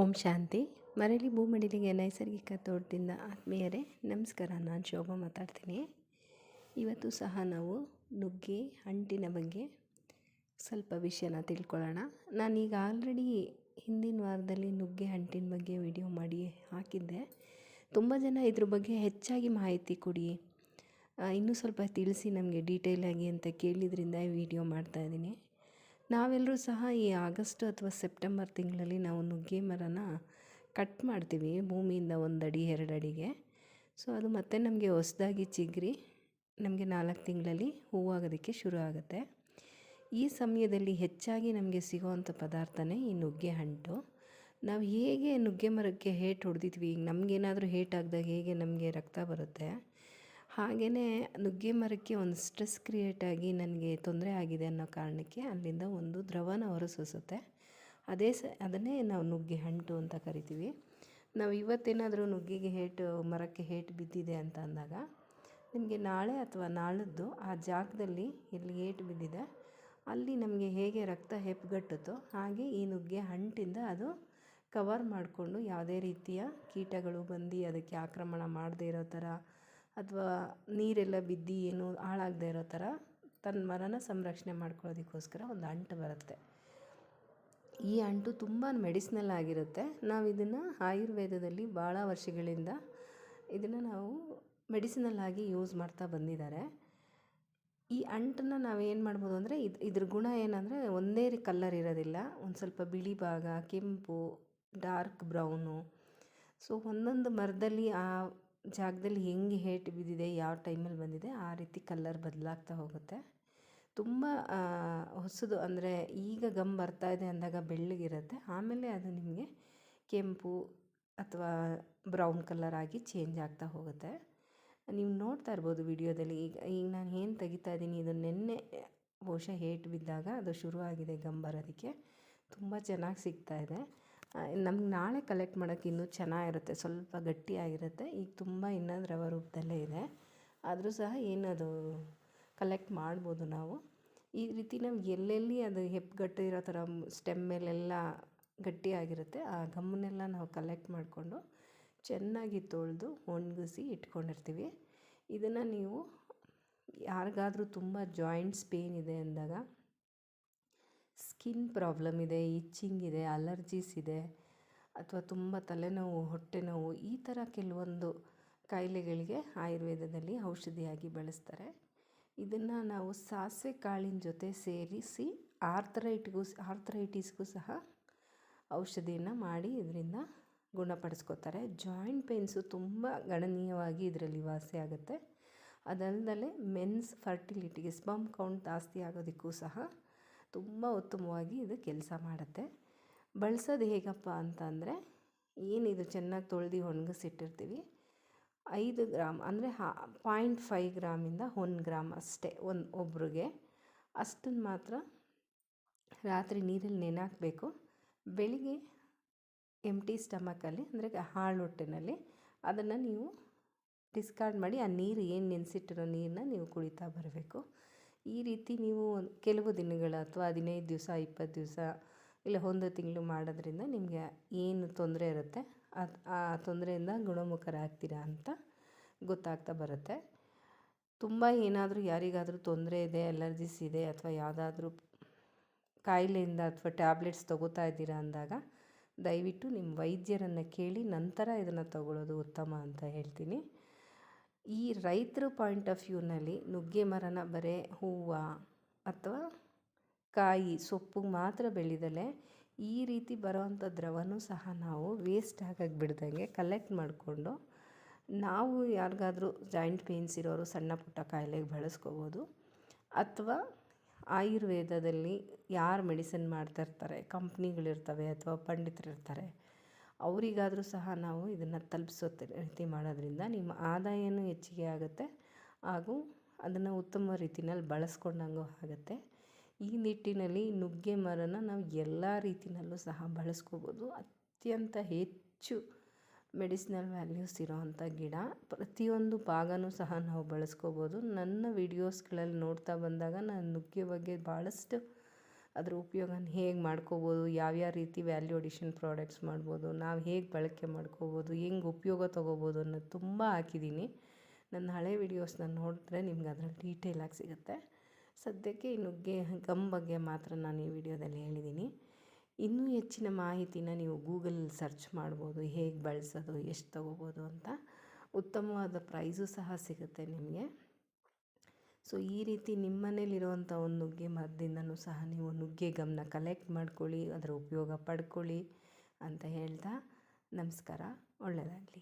ಓಂ ಶಾಂತಿ. ಮರಳಿ ಭೂಮಡಿಲಿಗೆ ನೈಸರ್ಗಿಕ ತೋಟದಿಂದ ಆತ್ಮೀಯರೇ, ನಮಸ್ಕಾರ. ನಾನು ಶೋಭಾ ಮಾತಾಡ್ತೀನಿ. ಇವತ್ತು ಸಹ ನಾವು ನುಗ್ಗೆ ಅಂಟಿನ ಬಗ್ಗೆ ಸ್ವಲ್ಪ ವಿಷಯನ ತಿಳ್ಕೊಳ್ಳೋಣ. ನಾನೀಗ ಆಲ್ರೆಡಿ ಹಿಂದಿನ ವಾರದಲ್ಲಿ ನುಗ್ಗೆ ಅಂಟಿನ ಬಗ್ಗೆ ವಿಡಿಯೋ ಮಾಡಿ ಹಾಕಿದ್ದೆ. ತುಂಬ ಜನ ಇದ್ರ ಬಗ್ಗೆ ಹೆಚ್ಚಾಗಿ ಮಾಹಿತಿ ಕೊಡಿ. ಇನ್ನೂ ಸ್ವಲ್ಪ ತಿಳಿಸಿ ನಮಗೆ ಡೀಟೇಲಾಗಿ ಅಂತ ಕೇಳಿದ್ರಿಂದ ವಿಡಿಯೋ ಮಾಡ್ತಾಯಿದ್ದೀನಿ ನಾವೆಲ್ಲರೂ ಸಹ ಈ ಆಗಸ್ಟ್ ಅಥವಾ ಸೆಪ್ಟೆಂಬರ್ ತಿಂಗಳಲ್ಲಿ ನಾವು ನುಗ್ಗೆ ಮರನ ಕಟ್ ಮಾಡ್ತೀವಿ, ಭೂಮಿಯಿಂದ ಒಂದು ಅಡಿ ಎರಡು ಅಡಿಗೆ ಸೊ ಅದು ಮತ್ತೆ ನಮಗೆ ಹೊಸದಾಗಿ ಚಿಗ್ರಿ, ನಮಗೆ ನಾಲ್ಕು ತಿಂಗಳಲ್ಲಿ ಹೂವಾಗೋದಕ್ಕೆ ಶುರು ಆಗುತ್ತೆ. ಈ ಸಮಯದಲ್ಲಿ ಹೆಚ್ಚಾಗಿ ನಮಗೆ ಸಿಗೋವಂಥ ಪದಾರ್ಥನೇ ಈ ನುಗ್ಗೆ ಹಂಟು. ನಾವು ಹೇಗೆ ನುಗ್ಗೆ ಮರಕ್ಕೆ ಹೇಟ್ ಹೊಡೆದಿದ್ವಿ, ಈಗ ನಮಗೇನಾದರೂ ಹೇಟ್ ಆಗಿದಾಗ ಹೇಗೆ ನಮಗೆ ರಕ್ತ ಬರುತ್ತೆ ಹಾಗೆಯೇ ನುಗ್ಗೆ ಮರಕ್ಕೆ ಒಂದು ಸ್ಟ್ರೆಸ್ ಕ್ರಿಯೇಟ್ ಆಗಿ ನನಗೆ ತೊಂದರೆ ಆಗಿದೆ ಅನ್ನೋ ಕಾರಣಕ್ಕೆ ಅಲ್ಲಿಂದ ಒಂದು ದ್ರವನ ಹೊರಸೂಸುತ್ತೆ ಅದೇ ಸ, ಅದನ್ನೇ ನಾವು ನುಗ್ಗೆ ಹಂಟು ಅಂತ ಕರಿತೀವಿ. ನಾವು ಇವತ್ತೇನಾದರೂ ನುಗ್ಗೆಗೆ ಹೇಟು, ಮರಕ್ಕೆ ಹೇಟು ಬಿದ್ದಿದೆ ಅಂತ ಅಂದಾಗ ನಿಮಗೆ ನಾಳೆ ಅಥವಾ ನಾಳದ್ದು ಆ ಜಾಗದಲ್ಲಿ ಎಲ್ಲಿ ಏಟು ಬಿದ್ದಿದೆ. ಅಲ್ಲಿ ನಮಗೆ ಹೇಗೆ ರಕ್ತ ಹೆಪ್ಪುಗಟ್ಟುತ್ತೋ ಹಾಗೆ ಈ ನುಗ್ಗೆ ಹಂಟಿಂದ ಅದು ಕವರ್ ಮಾಡಿಕೊಂಡು ಯಾವುದೇ ರೀತಿಯ ಕೀಟಗಳು ಬಂದು ಅದಕ್ಕೆ ಆಕ್ರಮಣ ಮಾಡದೇ ಇರೋ ಥರ ಅಥವಾ ನೀರೆಲ್ಲ ಬಿದ್ದು ಏನು ಹಾಳಾಗದೇ ಇರೋ ಥರ ತನ್ನ ಮರನ ಸಂರಕ್ಷಣೆ ಮಾಡ್ಕೊಳ್ಳೋದಕ್ಕೋಸ್ಕರ ಒಂದು ಅಂಟು ಬರುತ್ತೆ. ಈ ಅಂಟು ತುಂಬ ಮೆಡಿಸ್ನಲ್ ಆಗಿರುತ್ತೆ. ನಾವು ಇದನ್ನು ಆಯುರ್ವೇದದಲ್ಲಿ ಭಾಳ ವರ್ಷಗಳಿಂದ ಇದನ್ನು ನಾವು ಮೆಡಿಸಿನಲ್ ಆಗಿ ಯೂಸ್ ಮಾಡ್ತಾ ಬಂದಿದ್ದಾರೆ. ಈ ಅಂಟನ್ನು ನಾವು ಏನು ಮಾಡ್ಬೋದು ಅಂದರೆ ಇದು, ಇದ್ರ ಗುಣ ಏನಂದರೆ ಒಂದೇ ಕಲ್ಲರ್ ಇರೋದಿಲ್ಲ. ಒಂದು ಸ್ವಲ್ಪ ಬಿಳಿ ಭಾಗ, ಕೆಂಪು ಡಾರ್ಕ್ ಬ್ರೌನು ಸೊ ಒಂದೊಂದು ಮರದಲ್ಲಿ ಆ ಜಾಗದಲ್ಲಿ ಹೆಂಗೆ ಹೇಟ್ ಬಿದ್ದಿದೆ, ಯಾವ ಟೈಮಲ್ಲಿ ಬಂದಿದೆ, ಆ ರೀತಿ ಕಲ್ಲರ್ ಬದಲಾಗ್ತಾ ಹೋಗುತ್ತೆ. ತುಂಬ ಹೊಸದು ಅಂದರೆ ಈಗ ಗಮ್ ಬರ್ತಾ ಇದೆ ಅಂದಾಗ ಬೆಳ್ಳಗಿರುತ್ತೆ. ಆಮೇಲೆ ಅದು ನಿಮಗೆ ಕೆಂಪು ಅಥವಾ ಬ್ರೌನ್ ಕಲರ್ ಆಗಿ ಚೇಂಜ್ ಆಗ್ತಾ ಹೋಗುತ್ತೆ. ನೀವು ನೋಡ್ತಾ ಇರ್ಬೋದು ವಿಡಿಯೋದಲ್ಲಿ, ಈಗ ಈಗ ನಾನು ಏನು ತೆಗಿತಾ ಇದ್ದೀನಿ, ಇದು ನಿನ್ನೆ ಬಹುಶಃ ಹೇಟ್ ಬಿದ್ದಾಗ ಅದು ಶುರುವಾಗಿದೆ ಗಮ್ ಬರೋದಕ್ಕೆ. ತುಂಬ ಚೆನ್ನಾಗಿ ಸಿಗ್ತಾ ಇದೆ. ನಮ್ಗೆ ನಾಳೆ ಕಲೆಕ್ಟ್ ಮಾಡೋಕ್ಕೆ ಇನ್ನೂ ಚೆನ್ನಾಗಿರುತ್ತೆ, ಸ್ವಲ್ಪ ಗಟ್ಟಿಯಾಗಿರುತ್ತೆ. ಈಗ ತುಂಬ ಇನ್ನೂ ದ್ರವ ರೂಪದಲ್ಲೇ ಇದೆ. ಆದರೂ ಸಹ ಏನದು ಕಲೆಕ್ಟ್ ಮಾಡ್ಬೋದು ನಾವು. ಈ ರೀತಿ ನಾವು ಎಲ್ಲೆಲ್ಲಿ ಅದು ಹೆಪ್ಪುಗಟ್ಟು ಇರೋ ಥರ ಸ್ಟೆಮ್ ಮೇಲೆಲ್ಲ ಗಟ್ಟಿಯಾಗಿರುತ್ತೆ, ಆ ಗಮ್ಮನ್ನೆಲ್ಲ ನಾವು ಕಲೆಕ್ಟ್ ಮಾಡಿಕೊಂಡು ಚೆನ್ನಾಗಿ ತೊಳೆದು ಒಣಗಿಸಿ ಇಟ್ಕೊಂಡಿರ್ತೀವಿ. ಇದನ್ನು ನೀವು ಯಾರಿಗಾದರೂ ತುಂಬ ಜಾಯಿಂಟ್ಸ್ ಪೇಯ್ನ್ ಇದೆ ಅಂದಾಗ ಸ್ಕಿನ್ ಪ್ರಾಬ್ಲಮ್ ಇದೆ ಇಚ್ಚಿಂಗ್ ಇದೆ, ಅಲರ್ಜೀಸ್ ಇದೆ, ಅಥವಾ ತುಂಬ ತಲೆನೋವು, ಹೊಟ್ಟೆನೋವು, ಈ ಥರ ಕೆಲವೊಂದು ಕಾಯಿಲೆಗಳಿಗೆ ಆಯುರ್ವೇದದಲ್ಲಿ ಔಷಧಿಯಾಗಿ ಬಳಸ್ತಾರೆ. ಇದನ್ನು ನಾವು ಸಾಸಿವೆ ಕಾಳಿನ ಜೊತೆ ಸೇರಿಸಿ ಆರ್ಥರೈಟ್ಗೂ ಆರ್ಥರೈಟಿಸ್ಗೂ ಸಹ ಔಷಧಿಯನ್ನು ಮಾಡಿ ಇದರಿಂದ ಗುಣಪಡಿಸ್ಕೋತಾರೆ. ಜಾಯಿಂಟ್ ಪೇನ್ಸು ತುಂಬ ಗಣನೀಯವಾಗಿ ಇದರಲ್ಲಿ ವಾಸಿ ಆಗುತ್ತೆ. ಅದಲ್ಲದೆ ಮೆನ್ಸ್ ಫರ್ಟಿಲಿಟಿಗೆ, ಸ್ಪಮ್ ಕೌಂಟ್ ಜಾಸ್ತಿ ಆಗೋದಕ್ಕೂ ಸಹ ತುಂಬ ಉತ್ತಮವಾಗಿ ಇದು ಕೆಲಸ ಮಾಡುತ್ತೆ. ಬಳಸೋದು ಹೇಗಪ್ಪ ಅಂತಂದರೆ ಏನಿದು ಚೆನ್ನಾಗಿ ತೊಳೆದು ಒಣಗಿಸಿಟ್ಟಿರ್ತೀವಿ. ಐದು ಗ್ರಾಮ್ ಅಂದರೆ ಹಾ, ಪಾಯಿಂಟ್ ಫೈವ್ ಗ್ರಾಮಿಂದ ಒಂದು ಗ್ರಾಮ್ ಅಷ್ಟೇ ಒಂದು ಒಬ್ರಿಗೆ. ಅಷ್ಟನ್ನು ಮಾತ್ರ ರಾತ್ರಿ ನೀರಲ್ಲಿ ನೆನೆ ಬೆಳಿಗ್ಗೆ ಎಂಟಿ ಸ್ಟಮಕಲ್ಲಿ ಅಂದರೆ ಹಾಳು ಹೊಟ್ಟೆನಲ್ಲಿ ಅದನ್ನು ನೀವು ಡಿಸ್ಕಾರ್ಡ್ ಮಾಡಿ ಆ ನೀರು ಏನು ನೆನೆಸಿಟ್ಟಿರೋ ನೀರನ್ನ ನೀವು ಕುಡಿತಾ ಬರಬೇಕು. ಈ ರೀತಿ ನೀವು ಕೆಲವು ದಿನಗಳ ಅಥವಾ ಹದಿನೈದು ದಿವಸ, ಇಪ್ಪತ್ತು ದಿವಸ ಇಲ್ಲ ಒಂದು ತಿಂಗಳು ಮಾಡೋದ್ರಿಂದ ನಿಮಗೆ ಏನು ತೊಂದರೆ ಇರುತ್ತೆ? ಆ ತೊಂದರೆಯಿಂದ ಗುಣಮುಖರಾಗ್ತೀರಾ ಅಂತ ಗೊತ್ತಾಗ್ತಾ ಬರುತ್ತೆ. ತುಂಬ ಏನಾದರೂ ಯಾರಿಗಾದರೂ ತೊಂದರೆ ಇದೆ, ಅಲರ್ಜಿಸ್ ಇದೆ ಅಥವಾ ಯಾವುದಾದ್ರೂ ಕಾಯಿಲೆಯಿಂದ ಅಥವಾ ಟ್ಯಾಬ್ಲೆಟ್ಸ್ ತೊಗೋತಾ ಇದ್ದೀರಾ ಅಂದಾಗ ದಯವಿಟ್ಟು ನಿಮ್ಮ ವೈದ್ಯರನ್ನು ಕೇಳಿ ನಂತರ ಇದನ್ನು ತಗೊಳ್ಳೋದು ಉತ್ತಮ ಅಂತ ಹೇಳ್ತೀನಿ. ಈ ರೈತರ ಪಾಯಿಂಟ್ ಆಫ್ ವ್ಯೂನಲ್ಲಿ ನುಗ್ಗೆ ಮರನ ಬರೀ ಹೂವು ಅಥವಾ ಕಾಯಿ ಸೊಪ್ಪು ಮಾತ್ರ ಬೆಳೆದಲೆ ಈ ರೀತಿ ಬರೋವಂಥ ದ್ರವನೂ ಸಹ ನಾವು ವೇಸ್ಟ್ ಆಗಕ್ಕೆ ಬಿಡ್ದಂಗೆ ಕಲೆಕ್ಟ್ ಮಾಡಿಕೊಂಡು ನಾವು ಯಾರಿಗಾದರೂ ಜಾಯಿಂಟ್ ಪೇನ್ಸ್ ಇರೋರು ಸಣ್ಣ ಪುಟ್ಟ ಕಾಯಿಲೆಗೆ ಬಳಸ್ಕೋಬೋದು. ಅಥವಾ ಆಯುರ್ವೇದದಲ್ಲಿ ಯಾರು ಮೆಡಿಸಿನ್ ಮಾಡ್ತಾಯಿರ್ತಾರೆ ಕಂಪ್ನಿಗಳಿರ್ತವೆ ಅಥವಾ ಪಂಡಿತರಿರ್ತಾರೆ ಅವರಿಗಾದರೂ ಸಹ ನಾವು ಇದನ್ನು ತಲುಪಿಸೋ ರೀತಿ ಮಾಡೋದ್ರಿಂದ ನಿಮ್ಮ ಆದಾಯನೂ ಹೆಚ್ಚಿಗೆ ಆಗುತ್ತೆ ಹಾಗೂ ಅದನ್ನು ಉತ್ತಮ ರೀತಿನಲ್ಲಿ ಬಳಸ್ಕೊಂಡಂಗೂ ಆಗುತ್ತೆ. ಈ ನಿಟ್ಟಿನಲ್ಲಿ ನುಗ್ಗೆ ಮರನ ನಾವು ಎಲ್ಲ ರೀತಿಯಲ್ಲೂ ಸಹ ಬಳಸ್ಕೋಬೋದು. ಅತ್ಯಂತ ಹೆಚ್ಚು ಮೆಡಿಸಿನಲ್ ವ್ಯಾಲ್ಯೂಸ್ ಇರೋವಂಥ ಗಿಡ ಪ್ರತಿಯೊಂದು ಭಾಗನೂ ಸಹ ನಾವು ಬಳಸ್ಕೋಬೋದು. ನನ್ನ ವಿಡಿಯೋಸ್ಗಳಲ್ಲಿ ನೋಡ್ತಾ ಬಂದಾಗ ನಾನು ನುಗ್ಗೆ ಬಗ್ಗೆ ಭಾಳಷ್ಟು ಅದರ ಉಪಯೋಗನ ಹೇಗೆ ಮಾಡ್ಕೋಬೋದು, ಯಾವ್ಯಾವ ರೀತಿ ವ್ಯಾಲ್ಯೂ ಅಡಿಷನ್ ಪ್ರಾಡಕ್ಟ್ಸ್ ಮಾಡ್ಬೋದು, ನಾವು ಹೇಗೆ ಬಳಕೆ ಮಾಡ್ಕೋಬೋದು, ಹೆಂಗೆ ಉಪಯೋಗ ತೊಗೋಬೋದು ಅನ್ನೋದು ತುಂಬ ಹಾಕಿದ್ದೀನಿ ನನ್ನ ಹಳೆ ವೀಡಿಯೋಸ್ನ ನೋಡಿದ್ರೆ ನಿಮ್ಗೆ ಅದ್ರಲ್ಲಿ ಡೀಟೇಲಾಗಿ ಸಿಗುತ್ತೆ. ಸದ್ಯಕ್ಕೆ ಈ ನುಗ್ಗೆ ಗಮ್ ಬಗ್ಗೆ ಮಾತ್ರ ನಾನು ಈ ವಿಡಿಯೋದಲ್ಲಿ ಹೇಳಿದ್ದೀನಿ ಇನ್ನೂ ಹೆಚ್ಚಿನ ಮಾಹಿತಿನ ನೀವು ಗೂಗಲಲ್ಲಿ ಸರ್ಚ್ ಮಾಡ್ಬೋದು, ಹೇಗೆ ಬಳಸೋದು, ಎಷ್ಟು ತೊಗೋಬೋದು ಅಂತ. ಉತ್ತಮವಾದ ಪ್ರೈಸು ಸಹ ಸಿಗುತ್ತೆ ನಿಮಗೆ. ಸೊ ಈ ರೀತಿ ನಿಮ್ಮ ಮನೇಲಿರುವಂಥ ಒಂದು ನುಗ್ಗೆ ಮರದಿಂದನೂ ಸಹ ನೀವು ನುಗ್ಗೆ ಗಮನ ಕಲೆಕ್ಟ್ ಮಾಡ್ಕೊಳ್ಳಿ, ಅದರ ಉಪಯೋಗ ಪಡ್ಕೊಳ್ಳಿ ಅಂತ ಹೇಳ್ತಾ ನಮಸ್ಕಾರ, ಒಳ್ಳೆಯದಾಗಲಿ.